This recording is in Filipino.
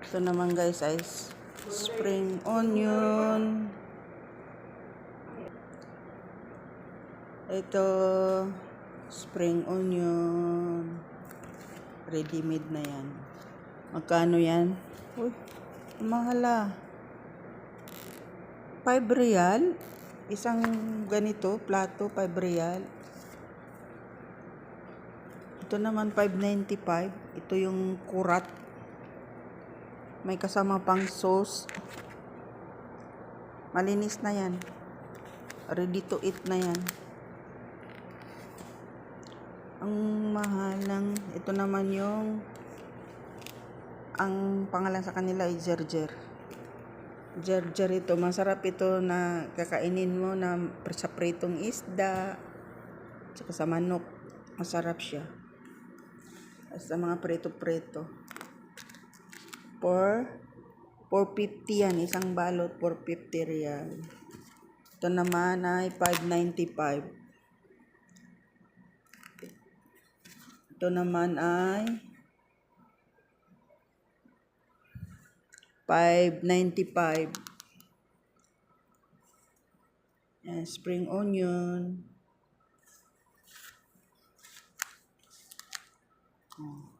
Ito naman guys ay spring onion. Ito spring onion. Ready made na yan. Magkano yan? Uy, ang mahal ah. 5 real. Isang ganito, plato, 5 real. Ito naman 5.95. Ito yung kurat. May kasama pang sauce. Malinis na yan. Ready to eat na yan. Ang mahal ng... Ito naman yung... Ang pangalan sa kanila ay Gerger. Gerger ito. Masarap ito na kakainin mo na sa pritong isda. Tsaka sa manok. Masarap siya. Sa mga preto-preto. For 450 yan. Isang balot, 450 real. Ito naman ay 595. Ito naman ay 595. Yan, spring onion. Oh.